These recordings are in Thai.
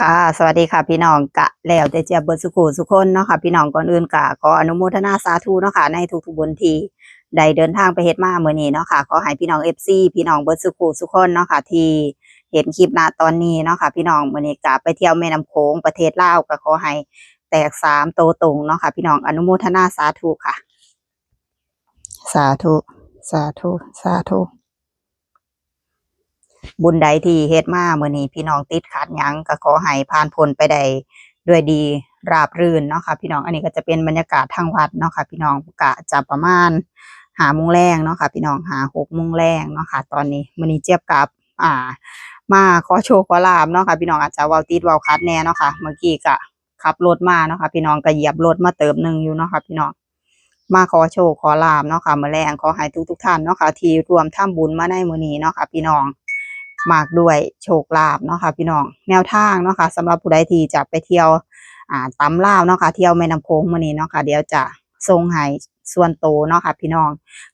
ค่ะ สวัสดีค่ะพี่น้องกะแล้วแต่เจียบเบิดสุขุสุคนเนาะค่ะพี่น้องก่อนอื่นกะขออนุโมทนาสาธุเนาะค่ะในทุกๆบุญทีได้เดินทางไปเฮ็ดมาเมื่อนี้เนาะค่ะขอให้พี่น้อง FC พี่น้องเบิดสุขุสุคนเนาะค่ะที่เห็นคลิปณตอนนี้เนาะค่ะพี่น้องเมื้อนี้กะไปเที่ยวแม่น้ำโขงประเทศลาวก็ขอให้แตกสามโตตรงเนาะค่ะพี่น้องอนุโมทนาสาธุค่ะ สาธุ สาธุ สาธุ บุญใดที่เฮ็ดมาเมื่อนี้พี่น้องติดขัดยังก็ขอให้ผ่านพ้นไปได้ด้วยดีราบรื่นเนาะค่ะพี่น้องอันนี้ก็จะเป็นบรรยากาศทางวัดเนาะค่ะพี่น้องกะจะประมาณหาโมงแรงเนาะค่ะพี่น้องหาหกโมงแรงเนาะค่ะตอนนี้มื้อนี้เจี๊ยบกับอ่า มาขอโชคขอลาบเนาะค่ะพี่น้องอาจจะว้าติดว้าคัดแน่เนาะค่ะเมื่อกี้ก็ขับรถมาเนาะค่ะพี่น้องก็เหยียบรถมาเติมหนึ่งอยู่เนาะค่ะพี่น้องมาขอโชคขอลาบเนาะค่ะมื้อแรงขอให้ทุกทุกท่านเนาะค่ะที่รวมทำบุญมาในมื้อนี้เนาะค่ะพี่น้อง มากด้วยโชคลาภเนาะค่ะพี่น้องแนวทางเนาะค่ะสำหรับผู้ใดที่จะไปเที่ยวอ่าตำลาวเนาะค่ะเที่ยวแม่น้ำโขงมื้อนี้เนาะค่ะเดี๋ยวจะส่งให้ส่วนโตเนาะค่ะ พี่น้อง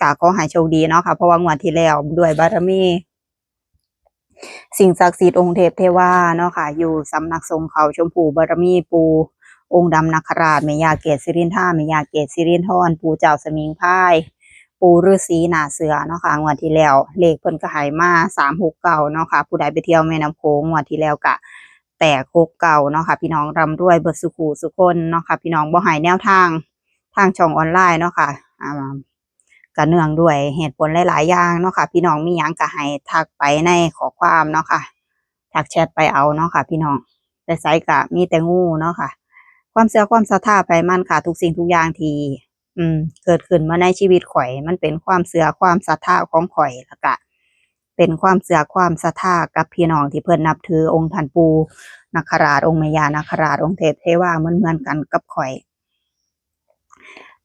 กะขอให้โชคดีเนาะค่ะเพราะว่างวดที่แล้วด้วยบารมีสิ่งศักดิ์สิทธิ์องค์เทพเทวาเนาะค่ะ อยู่สำนักสงฆ์เขาชมพูบารมีปู องค์ดำนาคราชแม่ย่าเกศสิรินท่าแม่ย่าเกศสิรินทรปูเจ้าสมิงพาย ปูฤาษีหนาเสือเนาะค่ะงวดที่แล้วเลขเพิ่นก็หายมาสามหกเก่าเนาะค่ะผู้ใดไปเที่ยวแม่น้ำโขงงวดที่แล้วกะแตกหกเก่าเนาะค่ะพี่น้องรำรวยเบิดสุขูสุคนเนาะค่ะพี่น้องบ่หายแนวทางทางช่องออนไลน์เนาะค่ะอ่าก็เนื่องด้วยเหตุผลหลาย ๆ อย่างเนาะค่ะพี่น้องมีหยังก็ให้ทักไปในขอความเนาะค่ะทักแชทไปเอาเนาะค่ะพี่น้องแต่ไซกะมีแต่งูเนาะค่ะ ความเชื่อความศรัทธาไปมันค่ะ ทุกสิ่งทุกอย่างที่ อืม เกิดขึ้นมาในชีวิตข่อย มันเป็นความเสื่อความศรัทธาของข่อยแล้วก็เป็นความเสื่อความศรัทธากับพี่น้องที่เพิ่อนนับถือองค์ท่านปูนักขราชองค์แม่ยานักขราชองค์เทพเทวาเหมือนเหมือนกันกับข่อย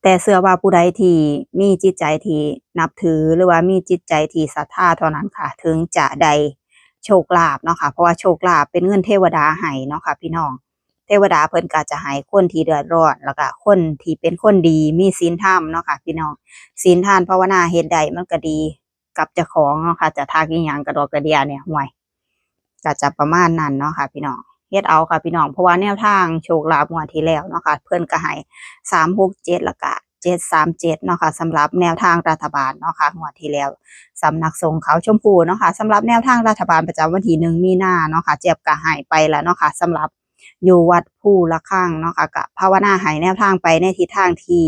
แต่เชื่อว่าผู้ใดที่มีจิตใจที่นับถือหรือว่ามีจิตใจที่ศรัทธาเท่านั้นค่ะ ถึงจะได้โชคลาภเนาะค่ะเพราะว่าโชคลาภเป็นเงินเทวดาให้เนาะค่ะพี่น้อง เทวดาเพิ่นก็จะให้คนที่เดือดร้อนแล้วก็คนที่เป็นคนดีมีศีลธรรมเนาะค่ะพี่น้องศีลทานภาวนาเฮ็ดได้มันก็ดีกับเจ้าของเนาะค่ะจะทากอีหยังกระดอกกระเดียเนี่ยห่วยก็จะประมาณนั้นเนาะค่ะพี่น้องเฮ็ดเอาค่ะพี่น้องเพราะว่าแนวทางโชคลาภงวดที่แล้วเนาะค่ะเพิ่นก็ให้367แล้วก็737เจ็ดเนาะค่ะสำหรับแนวทางรัฐบาลเนาะค่ะงวดที่แล้วสำนักสงฆ์เขาชมพูเนาะค่ะสำหรับแนวทางรัฐบาลประจำวันที่หนึ่งมีนาเนาะค่ะเจ็บก็ให้ไปแล้วเนาะค่ะสำหรับ อยู่วัดผู้ละข้างเนาะค่ะกับภาวนาให้แนวทางไปในทิศทางที่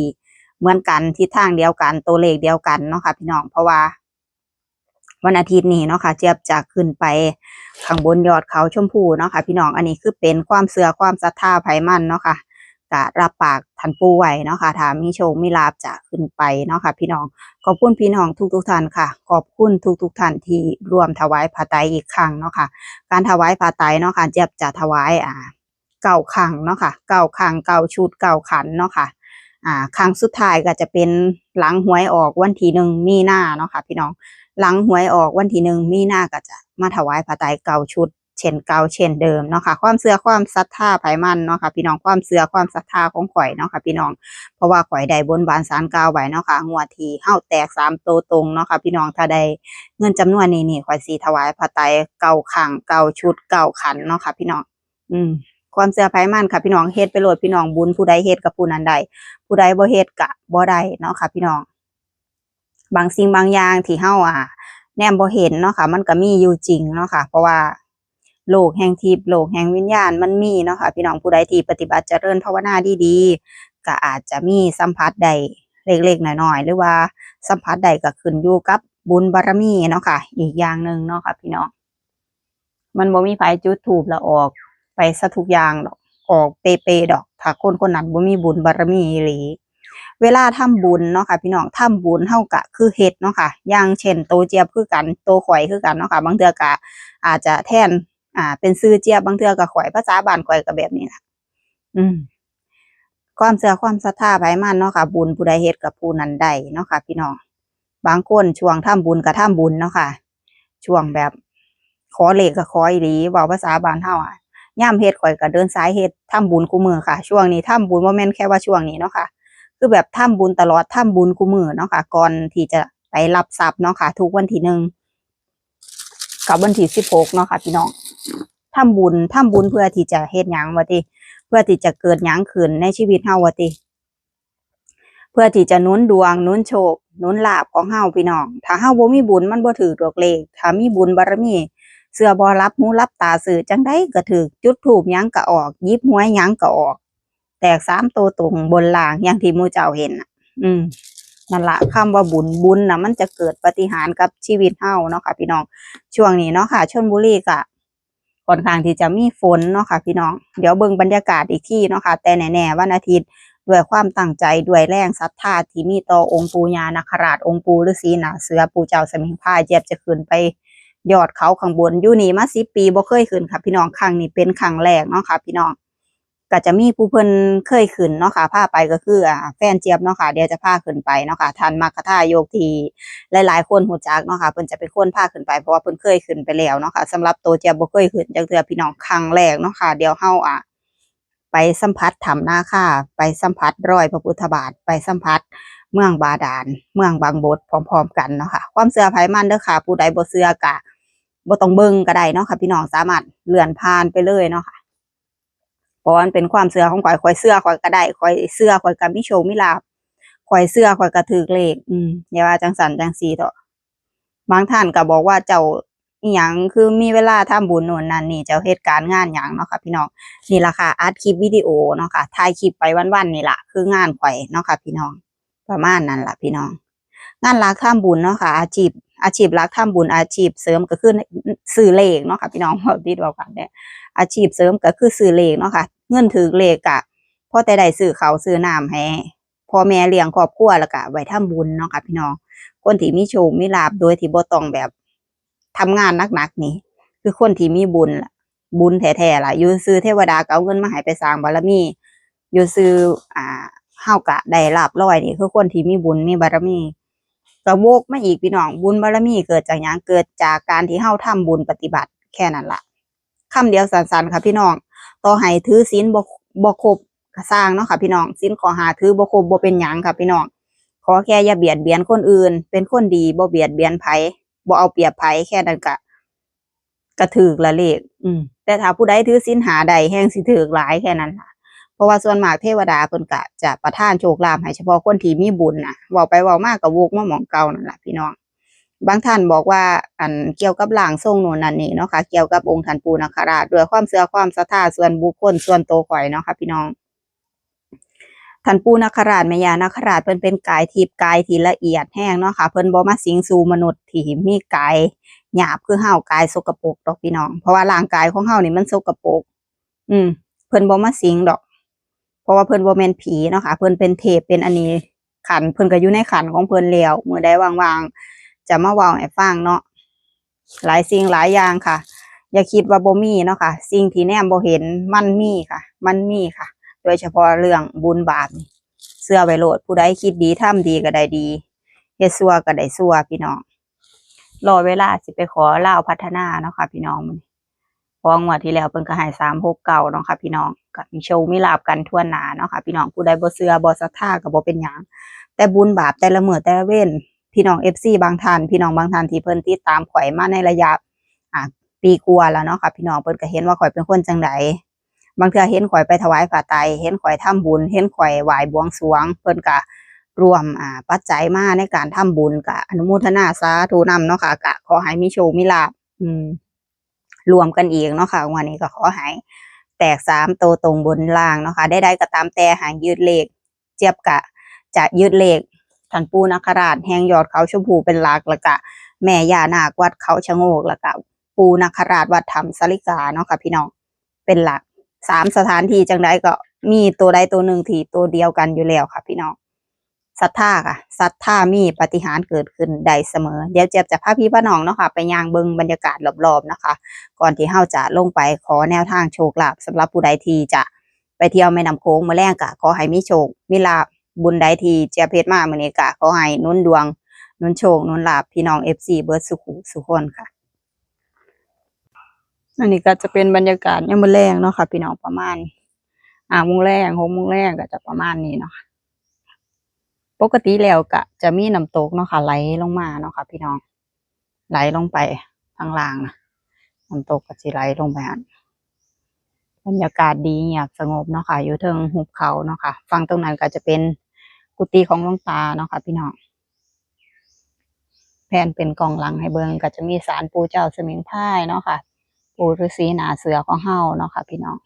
เหมือนกันทิศทางเดียวกันตัวเลขเดียวกันเนาะค่ะพี่น้องเพราะว่า วันอาทิตย์นี้เนาะค่ะเจี๊ยบจะขึ้นไปข้างบนยอดเขาชมพูเนาะค่ะพี่น้องอันนี้คือเป็นความเสื่อความศรัทธาไผมันเนาะค่ะกะรับปากทันปูไว้เนาะค่ะถามมีโชคมีลาบจะขึ้นไปเนาะค่ะพี่น้องขอบคุณพี่น้องทุกทุกท่านค่ะ ขอบคุณทุกทุกท่านที่ร่วมถวายผ้าไตรอีกครั้งเนาะค่ะ การถวายผ้าไตรเนาะค่ะเจี๊ยบจะถวายอ่า เก่าคังเนาะค่ะ เก่าคังเก่าชุดเก่าขันเนาะค่ะ อ่าครั้งสุดท้ายก็จะเป็นหลังหวยออกวันที่หนึ่งมีหน้าเนาะค่ะ พี่น้อง หลังหวยออกวันที่หนึ่งมีหน้าก็จะมาถวายผ้าไตรเก่าชุดเช่นเก่าเช่นเดิมเนาะค่ะความเสื่อความศรัทธาไผมันเนาะค่ะพี่น้องความเสื่อความศรัทธาของข่อยเนาะค่ะพี่น้องเพราะว่าข่อยได้บนบานสารกล่าวไว้เนาะค่ะงวดที่เฮาแตกสามโตตรงเนาะค่ะพี่น้องถ้าได้เงินจำนวนนี้นี่ข่อยสิถวายผ้าไตรเก่าคังเก่าชุดเก่าขันเนาะค่ะพี่น้อง อืม ความเสื่อไผมันค่ะพี่น้องเฮ็ดไปโหลดพี่น้องบุญผู้ใดเฮ็ดกับผู้นั้นได้ผู้ใดบ่เฮ็ดกะบ่ได้เนาะค่ะ พี่น้อง บางสิ่งบางอย่างที่เฮาอะ แนมบ่เห็นเนาะค่ะ มันก็มีอยู่จริงเนาะค่ะ เพราะว่าโลกแห่งทิพย์โลกแห่งวิญญาณมันมีเนาะค่ะ พี่น้องผู้ใดที่ปฏิบัติเจริญภาวนาดีๆก็อาจจะมีสัมผัสใดเล็กๆน้อยๆหรือว่าสัมผัสใดก็ขึ้นอยู่กับบุญบารมีเนาะค่ะ อีกอย่างหนึ่งเนาะค่ะ พี่น้องมันบ่มีไผจุดธูปแล้วออก ไปซะทุกอย่างดอก ออกเปเปๆดอก ถ้าคนคนนั้นบ่มีบุญบารมีอีหลีเวลาทำบุญเนาะค่ะพี่น้องทำบุญเฮากะคือเฮ็ดเนาะค่ะอย่างเช่นโตเจี๊ยบคือกันโตข่อยคือกันเนาะค่ะบางเทื่อก็อาจจะแทนอ่า เป็นชื่อเจี๊ยบบางเทื่อก็ข่อยภาษาบ้านข่อยก็แบบนี้ล่ะอืมความเชื่อความศรัทธาไผมันเนาะค่ะบุญผู้ใดเฮ็ดกับผู้นั้นได้เนาะค่ะพี่น้องบางคนช่วงทำบุญก็ทำบุญเนาะค่ะช่วงแบบขอเลขก็ขออีหลีเว้าภาษาบ้านเฮาอะ ย่ามเฮ็ดข่อยก็เดินสายเฮ็ดทำบุญกูมือค่ะ ช่วงนี้ทำบุญบ่าแม่นแค่ว่าช่วงนี้เนาะค่ะ คือแบบทำบุญตลอดทำบุญกูมือเนาะค่ะ ก่อนที่จะไปรับทรัพย์เนาะค่ะ ทุกวันที่หนึ่งกับวันที่สิบหกเนาะค่ะ พี่น้องทำบุญทำบุญเพื่อที่จะเฮ็ดหยังว่าติเพื่อที่จะเกิดหยังขึ้นในชีวิตเฮาว่าติเพื่อที่จะนุนดวงนุนโชคนุนลาภของเฮาพี่น้องถ้าเฮาบ่มีบุญมันบ่ถือดอกเลขถ้ามีบุญบารมี เสื้อบ่รับหูรับตาสื่อจังได้ก็ถือจุดถูปหยังก็ออกยิบหวยยังก็ออก แตกสามตัวตรงบนล่างอย่างที่มูเจ้าเห็นน่ะอืมนั่นละคำว่าบุญบุญนะมันจะเกิดปฏิหารกับชีวิตเฮาเนาะค่ะ พี่น้องช่วงนี้เนาะค่ะชลบุรีก็ค่อนข้างที่จะมีฝนเนาะค่ะ พี่น้องเดี๋ยวเบิ่งบรรยากาศอีกที่เนาะค่ะ แต่แน่ๆวันอาทิตย์ด้วยความตั้งใจด้วยแรงศรัทธาที่มีต่อองค์ปู่ย่านาคราชองค์ปูฤาษีนาเสือปูเจ้าสมิงพรายเจ็บจะขึ้นไป ยอดเขาข้างบนอยู่นี่มาสิปีบ่เคยขึ้นค่ะ พี่น้องครั้งนี้เป็นครั้งแรกเนาะค่ะ พี่น้องก็จะมีผู้เพิ่นเคยขึ้นเนาะค่ะพาไปก็คืออ่าแฟนเจี๊ยบเนาะค่ะเดี๋ยวจะพาขึ้นไปเนาะค่ะท่านมัคคทายกทีหลาย ๆ คนหูจักเนาะค่ะเพิ่นจะเป็นคนพาขึ้นไปเพราะว่าเพิ่นเคยขึ้นไปแล้วเนาะค่ะสำหรับตัวเจี๊ยบบ่เคยขึ้นจักเทื่อพี่น้องครั้งแรกเนาะค่ะเดี๋ยวเฮาอะไปสัมผัสถ้ำนาคาไปสัมผัสรอยพระพุทธบาทไปสัมผัสเมืองบาดาลเมืองบางบดพร้อม ๆ กันเนาะค่ะความเชื่อไผมันเด้อค่ะ ผู้ใดบ่เชื่อกะ บ่ต้องเบิ่งก็ได้เนาะค่ะ พี่น้องสามารถเลื่อนผ่านไปเลยเนาะค่ะเพราะว่ามันเป็นความเชื่อของข่อยข่อยเชื่อข่อยก็ได้ข่อยเชื่อข่อยก็มีโชมีลาภข่อยเชื่อข่อยก็ถูกเลขอืมอย่าว่าจังสันจังสีเถอะบางท่านก็บอกว่าเจ้าอีหยังคือมีเวลาทำบุญโน่นนั่นนี่เจ้าเหตุการณ์งานหยังเนาะค่ะพี่น้องนี่ละค่ะอัดคลิปวิดีโอเนาะค่ะถ่ายคลิปไปวันๆนี่ละคืองานข่อยเนาะค่ะพี่น้องประมาณนั้นละพี่น้อง งานรักทำบุญเนาะค่ะ อาชีพ อาชีพรักทำบุญอาชีพเสริมก็คือซื้อเลขเนาะค่ะพี่น้องเว้าติดเว้ากันเนี่ยอาชีพเสริมก็คือซื้อเลขเนาะค่ะเงินถือเลขกะพอแต่ได้ซื้อเขาวซื้อน้ำให้พ่อแม่เลี้ยงครอบครัวแล้วก็ไว้ทำบุญเนาะค่ะพี่น้องคนที่มีโชคมีลาภโดยที่บ่ต้องแบบทำงานหนักๆนี่ คือคนที่มีบุญละบุญแท้ๆล่ะอยู่ซื้อเทวดาก็เอาเงินมาให้ไปสร้างบารมีอยู่ซื้ออ่าเฮากะได้ลาบร้อยนี่คือคนที่มีบุญมีบารมี ก็โวกมาอีกพี่น้องบุญบารมีเกิดจากหยังเกิดจากการที่เฮาทำบุญปฏิบัติแค่นั้นล่ะคำเดียวสั้นๆค่ะพี่น้อง ต่อให้ถือศีลบ่บ่ครบก็สร้างเนาะค่ะพี่น้องศีลขอหาถือบ่ครบบ่เป็นหยังค่ะพี่น้องขอแค่อย่าเบียดเบียนคนอื่น เป็นคนดีบ่เบียดเบียนไผบ่เอาเปรียบไผแค่นั้นก็ก็ถูกละเลข อืม แต่ถ้าผู้ใดถือศีลหาใดแห่งสิถูกหลายแค่นั้นล่ะ เพราะว่าส่วนมากเทวดาเพิ่นก็จะประทานโชคลาภให้เฉพาะคนที่มีบุญนะเว้าไปเว้ามาก็วกมาหมองเก่านั่นแหละพี่น้อง บางท่านบอกว่าอันเกี่ยวกับร่างทรงโนนนั่นนี่เนาะค่ะเกี่ยวกับองค์ท่านปูนาคราชด้วยความเชื่อความศรัทธาส่วนบุคคลส่วนโตข่อยเนาะค่ะพี่น้องท่านปูนาคราชแม่ยานาคราชเพิ่นเป็นกายทิพย์กายที่ละเอียดแห้งเนาะค่ะเพิ่นบ่มาสิงสู่มนุษย์ที่มีกายหยาบคือเฮากายสกปรกดอกพี่น้อง เพราะว่าร่างกายของเฮานี่มันสกปรกอืมเพิ่นบ่มาสิงดอก เพราะว่าเพิ่นบ่แม่นผีเนาะค่ะ เพิ่นเป็นเทพเป็นอันนี้ขันเพิ่นก็อยู่ในขันของเพิ่นแล้วมือใดว่างๆ จะมาเว้าให้ฟังเนาะหลายสิ่งหลายอย่างค่ะ อย่าคิดว่าบ่มีเนาะค่ะ สิ่งที่แนมบ่เห็นมันมีค่ะ มันมีค่ะ โดยเฉพาะเรื่องบุญบาปเสื้อไวโลดผู้ใดคิดดีทำดีก็ได้ดีเฮ็ดซัวก็ได้ซัวพี่น้องรอเวลาสิไปขอเล่าพัฒนาเนาะค่ะพี่น้องมื้อนี้เพราะงวดที่แล้วเพิ่นก็ให้สามหกเก่าเนาะค่ะพี่น้องก็มีโชว์มีลาบกันทั่วหนาเนาะค่ะพี่น้องผู้ใดบ่เชื่อบ่ศรัทธาก็บ่เป็นหยังแต่บุญบาปแต่ละเมื้อแต่ละเว้นพี่น้อง FC บางท่านพี่น้องบางท่านที่เพิ่นติดตามข่อยมาในระยะอ่าปีกว่าแล้วเนาะค่ะพี่น้องเพิ่นก็เห็นว่าข่อยเป็นคนจังไดบางเทื่อเห็นข่อยไปถวายผ้าไตรเห็นข่อยทำบุญ เห็นข่อยไหว้บวงสรวง เพิ่นก็รวมอ่าปัจจัยมาในการทำบุญก็อนุโมทนาสาธุนำเนาะค่ะก็ขอให้มีโชคมีลาภอืม รวมกันอีกเนาะค่ะวันนี้ก็ขอให้แตกสามโตวตรงบนล่างเนาะค่ะได้ได้ก็ตามแต่หางยืดเลขเจี๊ยบกะจะยืดเลขท่านปูนาคราชแห่งยอดเขาชมพูเป็นหลักล้วก็แม่ย่านาควัดเขาชะโงกล้วก็ปูนาคราชวัดธรรมสาริกาเนาะค่ะพี่น้องเป็นหลักสามสถานที่จังใดก็มีตัวใดตัวหนึ่งที่ตัวเดียวกันอยู่แล้วค่ะพี่น้อง ศรัทธาค่ะศรัทธามีปฏิหารเกิดขึ้นได้เสมอ เดี๋ยวเจี๊ยบจะพาพี่พาน้องเนาะค่ะ ไปย่างเบิงบรรยากาศรอบๆนะคะ ก่อนที่เฮาจะลงไปขอแนวทางโชคลาภสำหรับผู้ใดที่จะไปเที่ยวแม่น้ำโขงมาแรงกะขอให้มีโชคมีลาภบุญใดที่เจี๊ยบเพชรมามือนี้กะขอให้นุ่นดวงนุ่นโชคนุ่นลาภพี่น้อง FC เบิร์ดสุขุสุขคนค่ะอันนี้ก็จะเป็นบรรยากาศยามมื้อแรงเนาะค่ะ พี่น้องประมาณอ่าโมงแรงหกโมงแรงก็จะประมาณนี้เนาะ ปกติแล้วก็จะมีน้ำตกเนาะค่ะไหลลงมาเนาะค่ะพี่น้อง ไหลลงไปทางล่างนะน้ำตกก็สิไหลลงไปหันบรรยากาศดีเงียบสงบเนาะค่ะ อยู่เทิงหุบเขาเนาะค่ะฝั่งตรงนั้นก็จะเป็นกุฏิของหลวงตาเนาะค่ะพี่น้องแผนเป็นกองหลังให้เบิงก็จะมีสารปูเจ้าสมิงพรายเนาะค่ะ ปูฤาษีหนาเสือของเฮาเนาะค่ะพี่น้อง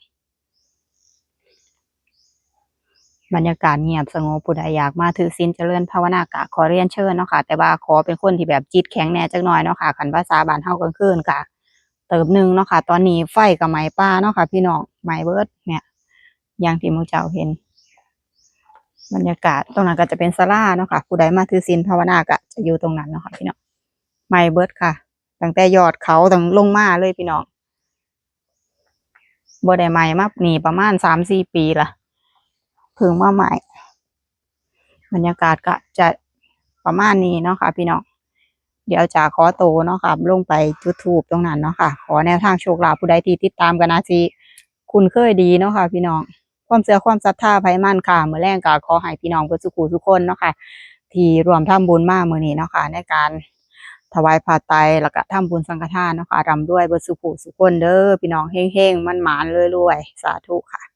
บรรยากาศเงียบสงบผู้ใดอยากมาถือศีลเจริญภาวนากะขอเรียนเชิญเนาะค่ะ แต่ว่าขอเป็นคนที่แบบจิตแข็งแน่จักหน่อยเนาะค่ะคันภาษาบ้านเฮากลางคืนกะเติมหนึ่งเนาะค่ะ ตอนนี้ไฟกับไหม้ป้าเนาะค่ะ พี่น้องไหม้เบิร์ดเนี่ยอย่างที่มูเจ้าเห็น บรรยากาศตรงนั้นก็จะเป็นศาลาเนาะค่ะผู้ใดมาถือศีลภาวนากะจะอยู่ตรงนั้นเนาะค่ะพี่น้องไหม้เบิร์ดค่ะตั้งแต่ยอดเขาตั้งลงมาเลยพี่น้องบ่ได้ไหม้มาหนีประมาณสามสี่ปีละ พิ่งมาใหม่ บรรยากาศก็จะประมาณนี้เนาะค่ะ พี่น้องเดี๋ยวจะขอโตเนาะค่ะลงไปจุดทูบตรงนั้นเนาะค่ะ ขอแนวทางโชคลาภผู้ใดที่ติดตามกันนะสิคุณเคยดีเนาะค่ะ พี่น้องความเชื่อความศรัทธาไผมั่นค่ะเมื่อแรงก็ขอให้พี่น้องเพื่อสุขุทุกคนเนาะค่ะ ที่รวมทำบุญมากมื้อนี้เนาะค่ะในการถวายผ้าไตรแล้วก็ทำบุญสังฆทานเนาะค่ะร่ำรวยเบิดสุขุสุคนเด้อพี่น้องเฮ้งๆมันหมานๆรวยๆ สาธุค่ะ